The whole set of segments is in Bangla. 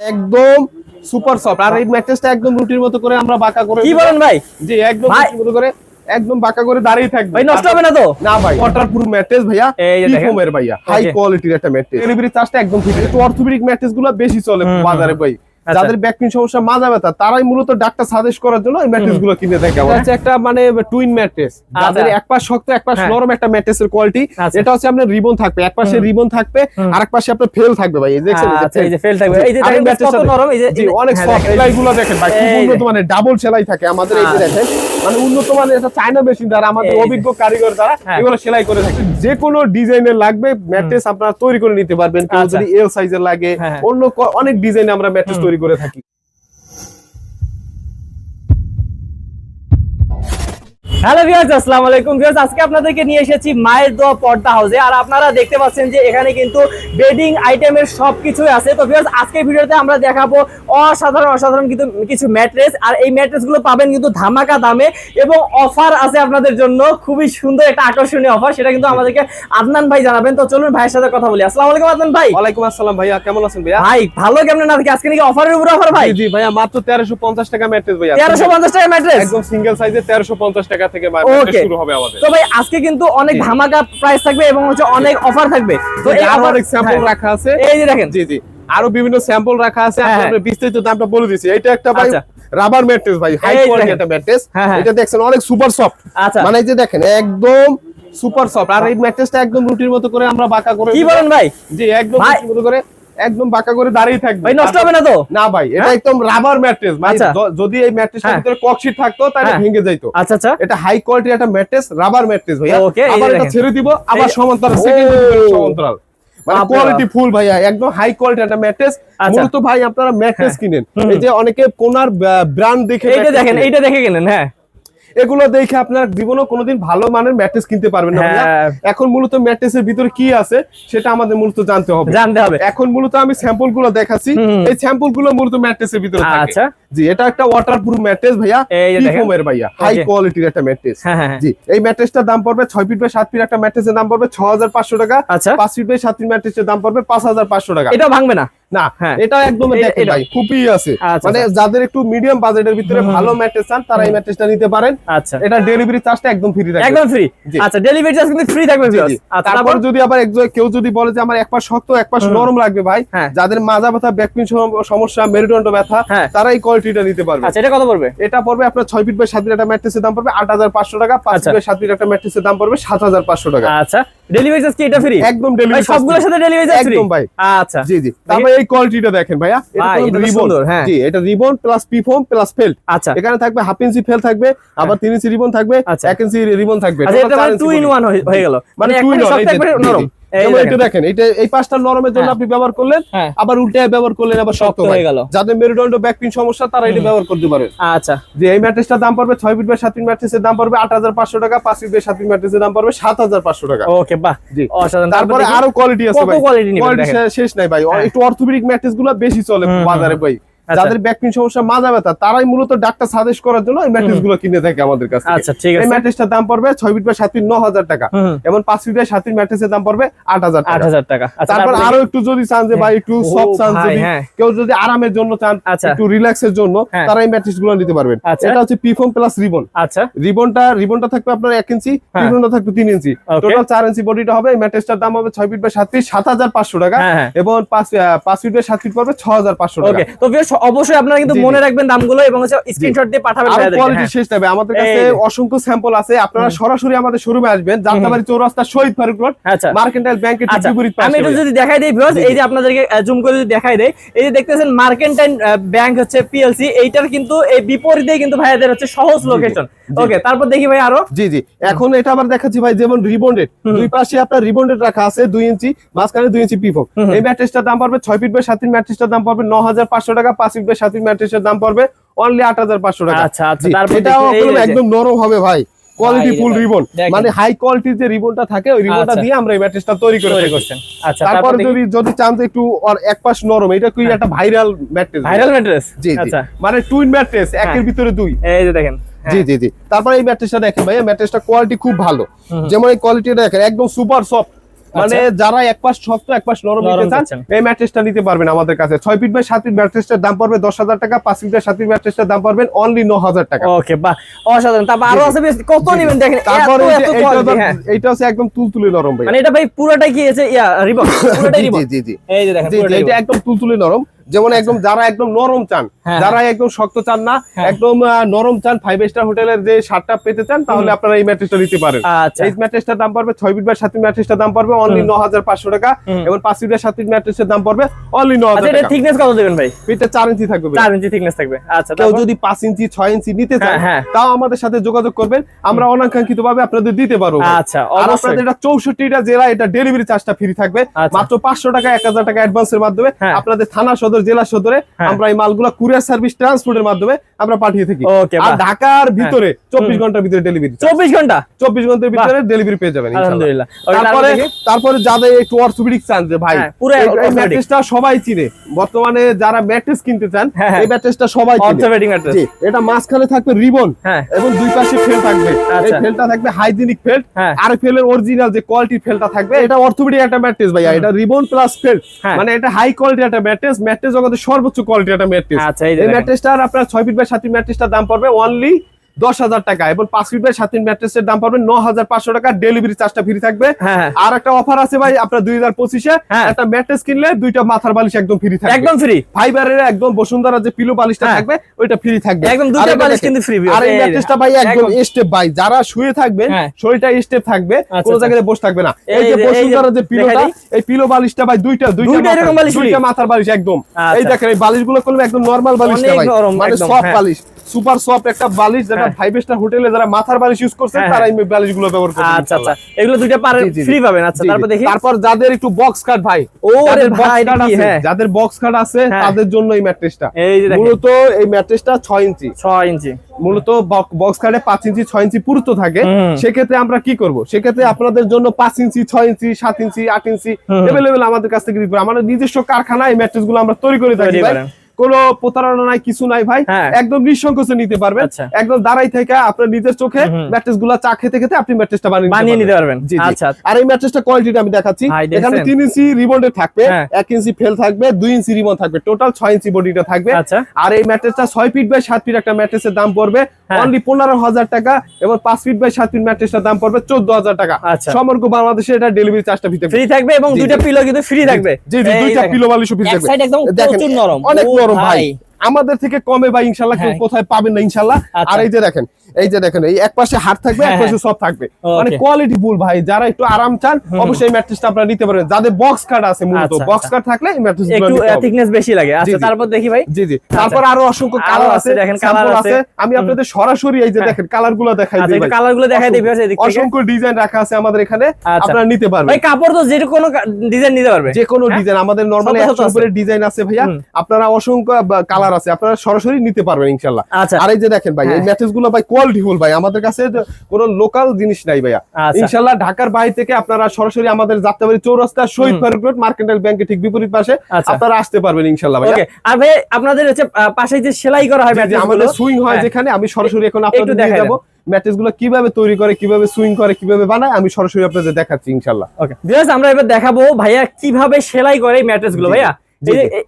একদম সুপার সফট আর এই ম্যাট্রেসটা একদম রুটির মতো করে আমরা বাঁকা করে কি বলেন ভাই? জি একদম রুটির মতো করে একদম বাঁকা করে দাঁড়িয়ে থাকবে। ভাই নষ্ট হবে না তো? না ভাই ওয়াটারপ্রুফ ম্যাট্রেস ভাইয়া এই যে দেখেন। ভাইয়া হাই কোয়ালিটির একটা ম্যাট্রেস ডেলিভারি চার্জটা একদম ঠিক একটু অর্থোপেডিক ম্যাট্রেসগুলো বেশি চলে বাজারে ভাই। যাদের ব্যাক সমস্যা মাজা ব্যথা তারাই মূলত ডাক্তার সাজেস্ট করার জন্য এই ম্যাট্রেসগুলো কিনে থাকে এটা হচ্ছে একটা মানে টুইন ম্যাট্রেস যাদের আচ্ছা। এক পাশ শক্ত এক পাশ হ্যাঁ। নরম একটা ম্যাট্রেসের কোয়ালিটি আচ্ছা। এটা হচ্ছে আপনার রিবন থাকবে এক পাশে রিবন থাকবে আর এক পাশে আপনার ফেল থাকবে ভাই এই যে দেখছেন এই যে আচ্ছা। ফেল থাকবে এই যে দেখেন কত নরম এই যে অনেক হ্যাঁ, সফট দেখেন। সেলাই গুলো দেখেন ভাই যে। উন্নত মানে ডাবল সেলাই থাকে আমাদের এই যে আচ্ছা। দেখেন মানে উন্নত মানের এটা চায়না মেশিন দ্বারা আমাদের অভিজ্ঞ কারিগর দ্বারা হ্যাঁ। এগুলো সেলাই করে থাকে যে কোনো ডিজাইনের লাগবে ম্যাট্রেস আপনারা তৈরি করে নিতে পারবেন কেউ আচ্ছা। যদি এল সাইজের লাগে হ্যাঁ, হ্যাঁ। অন্য অনেক ডিজাইন আমরা ম্যাট্রেস তৈরি করে থাকি হ্যালো ভিউয়ার্স আসসালামু আলাইকুম। ভিউয়ার্স আজকে আপনাদেরকে নিয়ে এসেছি মায়ের দোয়া পর্দা হাউসে। আর আপনারা দেখতে পাচ্ছেন যে এখানে কিন্তু বেডিং আইটেমের সবকিছুই আছে। তো ভিউয়ার্স আজকের ভিডিওতে আমরা দেখাবো অসাধারণ অসাধারণ কিন্তু কিছু ম্যাট্রেস। আর এই ম্যাট্রেসগুলো পাবেন কিন্তু ধামাকা দামে এবং অফার আছে আপনাদের জন্য। খুবই সুন্দর একটা আকর্ষণীয় অফার সেটা কিন্তু আমাদেরকে আদনান ভাই জানাবেন। তো চলুন ভাইয়ের সাথে কথা বলি। আসসালামু আলাইকুম আদনান ভাই। ওয়ালাইকুম আসসালাম ভাইয়া কেমন আছেন ভাইয়া? ভাই ভালো কেমন না আজকে নাকি অফারের উপর অফার ভাই? জি, ভাইয়া মাত্র তেরোশো পঞ্চাশ টাকা ম্যাট্রেস ভাইয়া। তেরোশো পঞ্চাশ টাকা ম্যাট্রেস? একদম সিঙ্গেল সাইজে তেরোশো পঞ্চাশ টাকা থেকে শুরু হবে আমাদের। তো ভাই আজকে কিন্তু অনেক ধামাকা প্রাইস থাকবে এবং হচ্ছে অনেক অফার থাকবে। তো এই অনেক স্যাম্পল হ্যাঁ, রাখা আছে। এই যে দেখেন। জি জি। আরও বিভিন্ন স্যাম্পল রাখা আছে। হ্যাঁ, আপনাদের বিস্তারিত দামটা বলে দিচ্ছি। এটা একটা ভাই আচ্ছা। রাবার ম্যাট্রেস ভাই হাই কোয়ালিটি একটা ম্যাট্রেস হ্যাঁ, হ্যাঁ। এটা দেখছেন অনেক সুপার সফট আচ্ছা। মানে এই যে দেখেন একদম সুপার সফট আর এই ম্যাট্রেসটা একদম রুটির মতো করে আমরা বাঁকা করে কি বলেন ভাই? জি একদম রুটির মতো করে একদম বাঁকা করে দাঁড়িয়ে থাকবে ভাই নষ্ট হবে না তো না ভাই এটা হ্যাঁ? একদম রাবার ম্যাট্রেস ভাই আচ্ছা। যদি এই ম্যাট্রেসের। ভিতরে ককশিট থাকতো তাহলে হ্যাঁ। ভেঙে যাইতো আচ্ছা আচ্ছা এটা হাই কোয়ালিটির একটা ম্যাট্রেস রাবার ম্যাট্রেস এই যে আবার এটা ছেড়ে দিব আবার সমান্তরাল সেকেন্ড সমান্তরাল মানে কোয়ালিটি ফুল ভাইয়া একদম হাই কোয়ালিটি একটা ম্যাট্রেস আচ্ছা। মূলত ভাই আপনারা ম্যাট্রেস। কিনেন। এই যে অনেকে কোনার ব্র্যান্ড দেখে এইটা mattress দেখেন। এইটা দেখে গেলেন হ্যাঁ এগুলো দেখে আপনার জীবনেও কোনোদিন ভালো মানের ম্যাট্রেস কিনতে পারবেন না হ্যাঁ। এখন মূলত ম্যাট্রেসের ভিতরে কি আছে সেটা আমাদের মূলত জানতে হবে। জানতে হবে। এখন মূলত আমি স্যাম্পলগুলো দেখাচ্ছি এই স্যাম্পলগুলো মূলত ম্যাট্রেসের ভিতরে থাকে। আচ্ছা। জি এটা একটা ওয়াটারপ্রুফ ম্যাট্রেস ভাইয়া। যে ভাইয়া। হাই কোয়ালিটির একটা ম্যাট্রেস। হ্যাঁ হ্যাঁ। জি এই ম্যাট্রেসটার দাম পড়বে ছয় ফিট বাই সাত ফিট একটা ম্যাট্রেসের দাম পড়বে ছ হাজার পাঁচশো টাকা। আচ্ছা। পাঁচ ফিট বাই সাত ফিট ম্যাট্রেসের দাম পড়বে পাঁচ হাজার পাঁচশো টাকা। এটা ভাঙবে না? না হ্যাঁ। এটা একদম দেখেন ভাই খুবই আছে। আচ্ছা, মানে যাদের একটু মিডিয়াম বাজেটের ভিতরে ভালো ম্যাট্রেস চান তারা এই ম্যাট্রেসটা নিতে পারেন। আচ্ছা। এটা ডেলিভারি চার্জটা একদম ফ্রি থাকবে। একদম ফ্রি আচ্ছা ডেলিভারি চার্জ কিন্তু ফ্রি থাকবে। আচ্ছা তারপর যদি আবার কেউ যদি বলে যে আমার এক পাশ শক্ত এক পাশ নরম লাগবে ভাই হ্যাঁ। যাদের মাজা ব্যথা ব্যাকপিন সমস্যা মেরুদণ্ড ব্যথা হ্যাঁ। তারা এই কোয়ালিটিটা নিতে পারবে। আচ্ছা এটা কত পড়বে? এটা পড়বে আপনার ছয় ফিট বাই সাত ফিট একটা ম্যাট্রেসের দাম পড়বে আট হাজার পাঁচশো টাকা পাঁচ আচ্ছা। ফিট বাই সাত ফিট একটা ম্যাট্রেসের দাম পড়বে সাত হাজার পাঁচশো টাকা। আচ্ছা ডেলিভারি চার্জ কি এটা ফ্রি একদম ডেলিভারি সবগুলোর সাথে ডেলিভারি চার্জ ফ্রি একদম ভাই। আচ্ছা। জি জি। তারপরে এই কোয়ালিটিটা দেখেন ভাইয়া এটা রিবন হ্যাঁ। জি এটা rebond plus PE foam plus felt আচ্ছা এখানে থাকবে হাফ ইঞ্চি ফেল থাকবে আবার তিন ইঞ্চি রিবন থাকবে আচ্ছা। এক ইঞ্চি রিবন থাকবে আচ্ছা এটা মানে inch two in body. One হয়ে গেল মানে জি। নরম যেমন দেখেন। দেখেন এটা এই পাঁচটা নরমের জন্য হ্যাঁ। আপনি ব্যবহার করলেন হ্যাঁ আবার উল্টে ব্যবহার করলেন আবার শক্ত শক্ত হয়ে গেল। যাদের মেরুদণ্ড সমস্যা তারা এটা ব্যবহার করতে পারেন আচ্ছা যে এই ম্যাট্রেসটার দাম পড়বে ছয় ফিট বাই সাত ফিট ম্যাট্রেসের দাম পড়বে আট হাজার পাঁচশো টাকা পাঁচ ফিট বাই সাত ফিট ম্যাট্রেসের দাম পড়বে সাত হাজার পাঁচশো টাকা ওকে বাহ জি। অসাধারণ তারপরে আরও কোয়ালিটি আছে ভাই কোয়ালিটি শেষ নাই ভাই হ্যাঁ। একটু অর্থোপেডিক ম্যাট্রেসগুলো বেশি চলে বাজারে ভাই। যাদের ব্যাক সমস্যা মাজা ব্যথা তারাই মূলত ডাক্তার সাজেস্ট করার জন্য এই ম্যাট্রেসগুলো কিনে থাকে আমাদের কাছে আচ্ছা ঠিক আছে। এই ম্যাট্রেসটার দাম পড়বে ছয় ফিট বাই সাত ফিট ন হাজার টাকা। হুম এবং পাঁচ ফিট বাই সাত ফিট ম্যাট্রেসের দাম পড়বে আট হাজার আট টাকা হাজার টাকা। আচ্ছা তারপর আরও একটু যদি চান যে ভাই একটু সফট চান যদি হ্যাঁ। কেউ যদি আরামের জন্য চান আচ্ছা। একটু রিল্যাক্সের জন্য হ্যাঁ। তারা এই ম্যাট্রেসগুলো নিতে পারবেন। আচ্ছা। এটা হচ্ছে পিফোম প্লাস রিবন আচ্ছা। রিবনটা রিবনটা থাকবে আপনার এক ইঞ্চি হ্যাঁ। রিবনটা থাকবে তিন ইঞ্চি টোটাল চার ইঞ্চি বডিটা হবে এই ম্যাট্রেসটার দাম হবে ছয় ফিট বাই সাত ফিট সাত হাজার পাঁচশো টাকা। হ্যাঁ হ্যাঁ। এবং পাঁচ আহ, পাঁচ ফিট বাই সাত ফিট পড়বে ছ হাজার পাঁচশো টাকা। ওকে তো অবশ্যই আপনারা কিন্তু। মনে রাখবেন দামগুলো এবং হচ্ছে স্ক্রিনশট দিয়ে পাঠাবেন আর কোয়ালিটি হ্যাঁ। শেষ হবে। আমাদের কাছে অসংখ্য স্যাম্পল আছে। আপনারা সরাসরি আমাদের শোরুমে আসবেন। যাত্রাবাড়ি চৌরাস্তা শহীদ ফারুক রোড আচ্ছা। মার্কেন্টাইল ব্যাংকের ঠিক আচ্ছা। বিপরীত পাশে আমি এটা যদি দেখাই দেই ভিউয়ার্স এই যে আপনাদেরকে জুম করে যদি দেখাই দেই এই যে দেখতেছেন মার্কেন্টাইল ব্যাংক হচ্ছে পিএলসি এইটার কিন্তু এই বিপরীতেই কিন্তু ভাইয়াদের হচ্ছে সহজ লোকেশন। ওকে তারপর দেখি ভাই আরও। জি জি। এখন এটা আবার দেখাচ্ছি ভাই যেমন রিবন্ডেড দুই পাশে আপনার রিবন্ডেড রাখা আছে দুই ইঞ্চি মাঝখানে দুই ইঞ্চি পিফো হুম। এই ম্যাট্রেসটার দাম পড়বে ছয় ফিট বাই সাত ফিট ম্যাট্রেসটার দাম পড়বে ন হাজার পাঁচশো টাকা পাঁচ ফিট বাই সাত ফিট ম্যাট্রেসের দাম পড়বে অনলি আট হাজার পাঁচশো টাকা। আচ্ছা আচ্ছা এটাও একদম- নরম হবে ভাই কোয়ালিটি ফুল রিবন। মানে হাই কোয়ালিটির যে রিবনটা থাকে ওই রিবনটা আচ্ছা। দিয়ে আমরা এই ম্যাট্রেসটা তৈরি করে তৈরি করছেন। আচ্ছা তারপর যদি যদি চান যে একটু ওর এক পাশ নরম এটা কি একটা ভাইরাল ম্যাট্রেস? Viral mattress? জি আচ্ছা। মানে টুইন ম্যাট্রেস একের হ্যাঁ। ভিতরে দুই। এই যে দেখেন। হ্যাঁ। জি জি জি। তারপর এই ম্যাট্রেসটা দেখেন ভাই ম্যাট্রেসটা কোয়ালিটি খুব ভালো। যেমন এই কোয়ালিটিটা দেখেন একদম সুপার সফট মানে যারা এক পাশ শক্ত এক পাশ নরম আচ্ছা। নিতে চান এই ম্যাট্রেসটা নিতে পারবেন আমাদের কাছে। ছয় ফিট বাই সাত ফিট ম্যাট্রেসটার দাম পড়বে দশ হাজার টাকা পাঁচ ফিট বাই সাত ফিট ম্যাট্রেসটার দাম পড়বেন অনলি ন হাজার টাকা। ওকে বাহ অসাধারণ। তারপর আরও আছে কত নেবেন দেখেন তারপরে এইটা হচ্ছে- হ্যাঁ। এইটা হচ্ছে একদম তুলতুলে নরম ভাই মানে এটা ভাই পুরোটাই কি আছে? ইয়া রিবন পুরোটাই জি জি জি। এই যে দেখেন এটা একদম তুলতুলে নরম। যেমন একদম যারা একদম নরম চান হ্যাঁ, যারা একদম শক্ত চান না হ্যাঁ। একদম নরম চান ফাইভ স্টার হোটেলের যে শার্টটা পেতে চান তাহলে আপনারা এই ম্যাট্রেসটা নিতে পারেন। আচ্ছা। এই ম্যাট্রেসটার দাম পড়বে ছয় ফিট বাই সাত ফিট ম্যাট্রেসটার দাম পড়বে অনলি ন হাজার পাঁচশো টাকা। এবং পাঁচ ফিট বাই সাত ফিট ম্যাট্রেসের দাম পড়বে অনলি ন আচ্ছা হাজার থিকনেস কত দেবেন ভাই? ফিটটা চার ইঞ্চি থাকবে চার ইঞ্চি থিকনেস থাকবে। আচ্ছা কেউ যদি পাঁচ ইঞ্চি ছয় ইঞ্চি নিতে চান হ্যাঁ। তাও আমাদের সাথে যোগাযোগ করবেন। আমরা অনাকাঙ্ক্ষিত ভাবে আপনাদের দিতে পারব। আচ্ছা আর আপনাদের এটা চৌষট্টিটা জেলা এটা ডেলিভারি চার্জটা ফ্রি থাকবে। আচ্ছা। মাত্র পাঁচশো টাকা এক হাজার টাকা অ্যাডভান্সের মাধ্যমে। আপনাদের থানা সদর জেলা সদরে হ্যাঁ। আমরা এই মালগুলা কুরিয়ার সার্ভিস ট্রান্সপোর্টের মাধ্যমে আমরা পাঠিয়ে থাকি। আর ঢাকার ভিতরে চব্বিশ ঘণ্টার ভিতরে ডেলিভারি চব্বিশ ঘণ্টা? চব্বিশ ঘণ্টার ভিতরে ডেলিভারি পেয়ে যাবেন আলহামদুলিল্লাহ। তারপরে তারপরে যাদের একটু অর্থোপেডিক চান যে ভাই হ্যাঁ, পুরো এই- ম্যাট্রেসটা সবাই চিনে। বর্তমানে যারা ম্যাট্রেস কিনতে চান হ্যাঁ, হ্যাঁ। এই ম্যাট্রেসটা সবাই অর্থোপেডিক ম্যাট্রেস এটা মাঝখানে থাকবে রিবন হ্যাঁ। এবং দুই পাশে ফেল থাকবে। এই আচ্ছা। ফেলটা থাকবে হাইজিনিক ফেল হ্যাঁ। আর ফেলের অরিজিনাল যে কোয়ালিটি ফেলটা থাকবে এটা অর্থোপেডিক একটা ম্যাট্রেস ভাইয়া। এটা রিবন প্লাস ফেল হ্যাঁ। মানে এটা হাই কোয়ালিটি একটা ম্যাট্রেস ম্যাট্রেস জগতের সর্বোচ্চ কোয়ালিটি একটা ম্যাট্রেস আচ্ছা এই দেখেন। আপনার ছয় ফিট বাই ম্যাট্রিক্সটার দাম পড়বে অনলি দশ হাজার টাকা এবং পাঁচ ফিট বাই সাত ফিট ম্যাট্রেসের দাম পড়বে ন হাজার পাঁচশো টাকা ডেলিভারি চার্জটা ফ্রি থাকবে হ্যাঁ হ্যাঁ। আর একটা অফার আছে ভাই আপনার দুই হাজার পঁচিশে হ্যাঁ। একটা ম্যাট্রেস কিনলে দুইটা মাথার বালিশ একদম ফ্রি থাকবে একদম ফ্রি ফাইবারের একদম বসুন্ধরা যে পিলো বালিশটা। থাকবে ওইটা ফ্রি থাকবে একদম দুইটা বালিশ কিন্তু ফ্রি আর এই ম্যাট্রেসটা ভাই একদম স্টেপ বাই যারা শুয়ে থাকবেন। শরীরটা স্টেপ থাকবে আচ্ছা, কোনো আচ্ছা। জায়গায় বসে থাকবে না এই যে বসুন্ধরা যে পিলোটা এই পিলো বালিশটা ভাই দুইটা দুইটা দুইটা মাথার- এরকম বালিশ free? দুইটা মাথার বালিশ একদম আচ্ছা। এই দেখেন এই বালিশগুলো করলে একদম নরমাল বালিশ না ভাই মানে সফট। বালিশ সুপার সফট একটা বালিশ যেটা হ্যাঁ। ফাইভ স্টার হোটেলে যারা মাথার বালিশ ইউজ করছে হ্যাঁ, তারা এই বালিশগুলো ব্যবহার আচ্ছা আচ্ছা। এগুলো দুইটা পারে। ফ্রি পাবেন। আচ্ছা। তারপর দেখি। তারপর যাদের একটু বক্স কাট ভাই ও যাদের ভাই হ্যাঁ। যাদের বক্স কাট আছে হ্যাঁ। তাদের জন্য এই ম্যাট্রেসটা এই যে মূলত এই ম্যাট্রেসটা ছয় ইঞ্চি। ছয় ইঞ্চি। মূলত বক্স কার্ডে পাঁচ ইঞ্চি ছয় ইঞ্চি পুরুত্ব থাকে। সেক্ষেত্রে আমরা কি করব? সেক্ষেত্রে আপনাদের জন্য পাঁচ ইঞ্চি ছয় ইঞ্চি সাত ইঞ্চি আট ইঞ্চি হুম। এভেলেবেল আমাদের কাছ থেকে আমাদের নিজস্ব কারখানা এই ম্যাট্রেসগুলো আমরা তৈরি করে থাকি ভাই। কোনো প্রতারণা নাই কিছু নাই ভাই। হ্যাঁ। একদম নিঃসংকোচে নিতে পারবেন। আচ্ছা। একদম দাঁড়াই থেকে আপনার নিজের চোখে ম্যাট্রেসগুলা চা খেতে খেতে আপনি ম্যাট্রেসটা বানিয়ে বানিয়ে নিতে পারবেন। আচ্ছা। আর এই ম্যাট্রেসটা কোয়ালিটিটা আমি দেখাচ্ছি। এখানে তিন ইঞ্চি রিবন্ডে থাকবে হ্যাঁ। এক ইঞ্চি ফেল থাকবে দুই ইঞ্চি রিবন থাকবে। টোটাল ছয় ইঞ্চি বডিটা থাকবে। আচ্ছা। আর এই ম্যাট্রেসটা ছয় ফিট বাই সাত ফিট একটা ম্যাট্রেসের দাম পড়বে। হ্যাঁ। অনলি পনেরো হাজার টাকা এবং পাঁচ ফিট বাই সাত ফিট ম্যাট্রেসটার দাম পড়বে চোদ্দ হাজার টাকা। সমগ্র বাংলাদেশে এটা ডেলিভারি চার্জটা ফ্রি থাকবে। এবং দুইটা পিলো কিন্তু ফ্রি থাকবে। জি জি দুইটা পিলো বালিশও ফ্রি থাকবে। একদম প্রচুর নরম। অনেক নরম ভাই ভাই। আমাদের থেকে কমে বা ইনশাল্লাহ কেউ হ্যাঁ। কোথায় পাবেন না ইনশাল্লাহ। আচ্ছা। আর এই যে দেখেন এই যে দেখেন এই এক পাশে হাত থাকবে এক হ্যাঁ, পাশে সব থাকবে। মানে কোয়ালিটি ফুল ভাই যারা একটু আরাম চান অবশ্যই এই ম্যাট্রেসটা আপনারা নিতে পারবেন। যাদের বক্স কার্ড আছে মূলত আচ্ছা, বক্স আচ্ছা। কার্ড থাকলে এই ম্যাট্রেস একটু থিকনেস বেশি লাগে। আচ্ছা তারপর দেখি ভাই। জি জি। তারপর আরও অসংখ্য কালার আছে, দেখেন colour আছে। আমি আপনাদের সরাসরি এই যে হ্যাঁ। দেখেন কালারগুলো দেখাই আচ্ছা দিই একটু ভাই। কালারগুলো দেখাই দিবি এদিক থেকে। অসংখ্য ডিজাইন রাখা আছে আমাদের এখানে আচ্ছা। আপনারা নিতে পারবেন। ভাই কাপড় তো যে কোনো ডিজাইন নিতে পারবে। যে কোনো হ্যাঁ? ডিজাইন আমাদের নরমালি শত শত একশো আছে। উপরে ডিজাইন আছে ভাইয়া। আপনারা অসংখ্য কালার আছে আপনারা সরাসরি নিতে পারবেন ইনশাল্লাহ আচ্ছা। আর এই যে দেখেন ভাই এই। ম্যাট্রেসগুলো ভাই কোয়ালিটি ফুল ভাই আমাদের কাছে কোনো লোকাল জিনিস নাই ভাইয়া। আচ্ছা। ইনশাল্লাহ ঢাকার বাইরে থেকে আপনারা সরাসরি আমাদের যাত্রাবাড়ি চৌরাস্তা শহীদ ফারুক রোড মার্কেন্টাইল ব্যাংকের ঠিক বিপরীত পাশে আচ্ছা। আপনারা আসতে পারবেন ইনশাল্লাহ ওকে আর ভাই আপনাদের হচ্ছে পাশে যে সেলাই করা হয় আমাদের সুইং হয় হ্যাঁ। যেখানে আমি সরাসরি এখন আপনাদের নিয়ে যাব। ম্যাট্রেসগুলো কীভাবে তৈরি করে কীভাবে সুইং করে কীভাবে বানায় আমি সরাসরি আপনাদের দেখাচ্ছি ইনশাল্লাহ ওকে আমরা এবার দেখাবো ভাইয়া কীভাবে সেলাই করে এই ম্যাট্রেসগুলো ভাইয়া।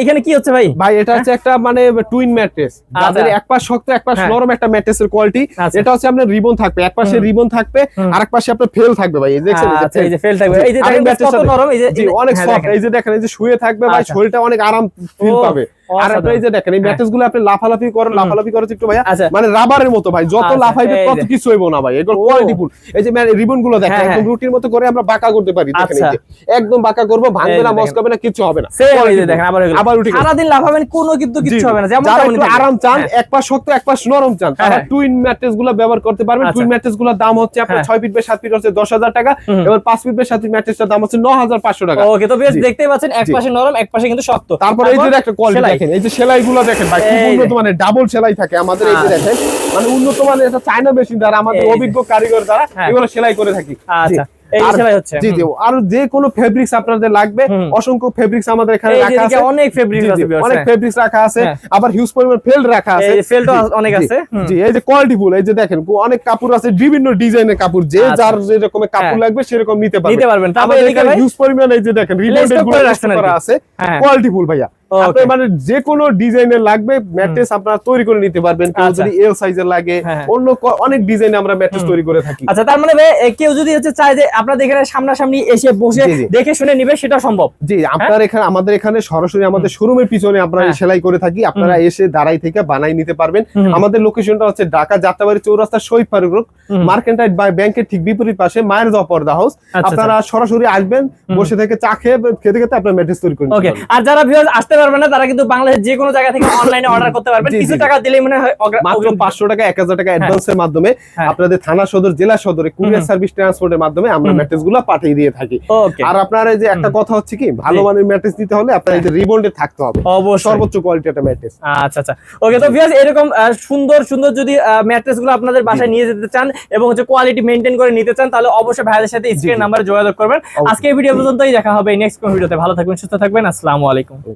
এখানে কি হচ্ছে ভাই? ভাই এটা হচ্ছে একটা মানে টুইন ম্যাট্রেস যাদের এক পাশ শক্ত এক পাশ হ্যাঁ। নরম একটা ম্যাট্রেসের কোয়ালিটি আচ্ছা। এটা হচ্ছে আপনার রিবন থাকবে। এক পাশে রিবন থাকবে। আর এক পাশে আপনার ফেল থাকবে ভাই এই যে দেখছেন এই যে আচ্ছা ফেল থাকবে। এই যে কত নরম এই যে অনেক হ্যাঁ, সফট এই যে দেখেন এই যে শুয়ে থাকবে ভাই আচ্ছা। শরীরটা অনেক আরাম ফিল পাবে। আর একটা এই যে দেখেন এই হ্যাঁ। ম্যাট্রেসগুলো আপনি লাফালাফি করেন লাফালাফি করেন একটু ভাইয়া। আচ্ছা। মানে রাবারের মতো ভাই যত আচ্ছা, লাফাইবে তত কিছু হইব না ভাই। এগুলো কোয়ালিটি ফুল এই যে রিবনগুলো দেখেন হ্যাঁ, একদম রুটির মতো করে আমরা বাঁকা করতে পারি দেখেন এই আচ্ছা। যে। একদম বাঁকা করব ভাঙবে না মস্কাবে না কিছু হবে না। এই যে দেখেন আবার আবার উঠে গেছে। সারাদিন লাফাবেন কোনো কিন্তু জি, হবে না যেমন যারা তেমনই একটু থাকবে। আরাম চান হ্যাঁ। এক পাশ শক্ত এক পাশ নরম চান তারা হ্যাঁ। টুইন ম্যাট্রেসগুলো ব্যবহার করতে পারবেন। আচ্ছা। টুইন ম্যাট্রেসগুলোর দাম হচ্ছে আপনার হ্যাঁ। ফিট বাই সাত ফিট হচ্ছে দশ হাজার টাকা। এবার পাঁচ ফিট বাই সাত ফিট ম্যাট্রেসটার দাম হচ্ছে ন হাজার পাঁচশো টাকা। ওকে তো বেশ দেখতেই পাচ্ছেন এক পাশে নরম এক পাশে কিন্তু শক্ত। তারপরে এই যে একটা কোয়ালিটি। দেখেন এই যে সেলাই গুলো দেখেন ভাই খুব উন্নত মানের ডাবল সেলাই থাকে আমাদের এই যে আচ্ছা। দেখেন। মানে উন্নত মানের একটা চায়না মেশিন দ্বারা আমাদের অভিজ্ঞ কারিগর দ্বারা হ্যাঁ। এগুলো সেলাই করে থাকি। আচ্ছা। আর- যে কোনো ফেব্রিক্স আপনাদের লাগবে অসংখ্য ফেব্রিক্স আমাদের এখানে রাখা আছে। অনেক ফেব্রিক আছে অনেক হ্যাঁ। ফেব্রিক্স রাখা আছে হ্যাঁ। আবার হিউজ পরিমাণ ফেল্ড রাখা আছে। জি, অনেক আছে। জি এই যে কোয়ালিটি ফুল এই যে দেখেন অনেক কাপড় আছে বিভিন্ন ডিজাইনের কাপড় যে আচ্ছা। যার যে রকমের কাপড় হ্যাঁ। লাগবে সেরকম নিতে পারবেন। নিতে পারবেন। আমাদের এখানে হিউজ পরিমাণ এই যে দেখেন রিবন্ডেডগুলো। আছে। হ্যাঁ। কোয়ালিটি ফুল ভাইয়া. আপনার মানে যে কোনো ডিজাইনের লাগবে ম্যাট্রেস আপনারা তৈরি করে নিতে পারবেন কেউ আচ্ছা। যদি এল সাইজের লাগে হ্যাঁ। অন্য অনেক ডিজাইনে আমরা ম্যাট্রেস তৈরি করে থাকি। আচ্ছা তার মানে কেউ যদি হচ্ছে চায় যে আপনাদের এখানে সামনাসামনি এসে বসে। দেখে শুনে নিবে সেটা সম্ভব। জি আপনার এখানে আমাদের এখানে সরাসরি আমাদের শোরুমের পিছনে আমরা হ্যাঁ। সেলাই করে থাকি আপনারা এসে দাঁড়াই থেকে বানাই নিতে পারবেন। আমাদের লোকেশনটা হচ্ছে Dhaka Jatrabari Chowrasta Shahid Faruk road. Mercantile by ব্যাংকের ঠিক বিপরীত পাশে মায়ের দোয়া পর্দা হাউস আচ্ছা, আপনারা সরাসরি আসবেন বসে থেকে চা খেয়ে খেতে খেতে আপনার ম্যাট্রেস তৈরি করে নিতে আর যারা ভিউয়ার্স আসতে পারবে না তারা কিন্তু বাংলাদেশের যে কোনো জায়গা থেকে অনলাইনে অর্ডার করতে পারবেন। কিছু টাকা দিলেই মনে হয় মাত্র অগ্রিম- পাঁচশো টাকা এক হাজার টাকা অ্যাডভান্সের মাধ্যমে হ্যাঁ। আপনাদের থানা সদর জেলা সদরে কুরিয়ার সার্ভিস ট্রান্সপোর্টের মাধ্যমে আমরা হুম। ম্যাট্রেসগুলো পাঠিয়ে দিয়ে থাকি। আর আপনার যে একটা কথা হচ্ছে কি ভালো মানের ম্যাট্রেস দিতে হলে আপনার এই যে রিবন্ডে থাকতে হবে। সর্বোচ্চ কোয়ালিটি একটা ম্যাট্রেস আচ্ছা আচ্ছা। ওকে তো ভিউয়ার্স এরকম সুন্দর সুন্দর যদি ম্যাট্রেসগুলো আপনাদের বাসায় নিয়ে যেতে চান এবং হচ্ছে কোয়ালিটি মেনটেন করে নিতে চান তাহলে অবশ্যই ভাইদের সাথে স্ক্রিন। নাম্বারে যোগাযোগ করবেন। আজকে এই ভিডিও পর্যন্তই দেখা হবে নেক্সট কোন ভিডিওতে ভালো থাকবেন সুস্থ থাকবেন আসসালামু আলাইকুম।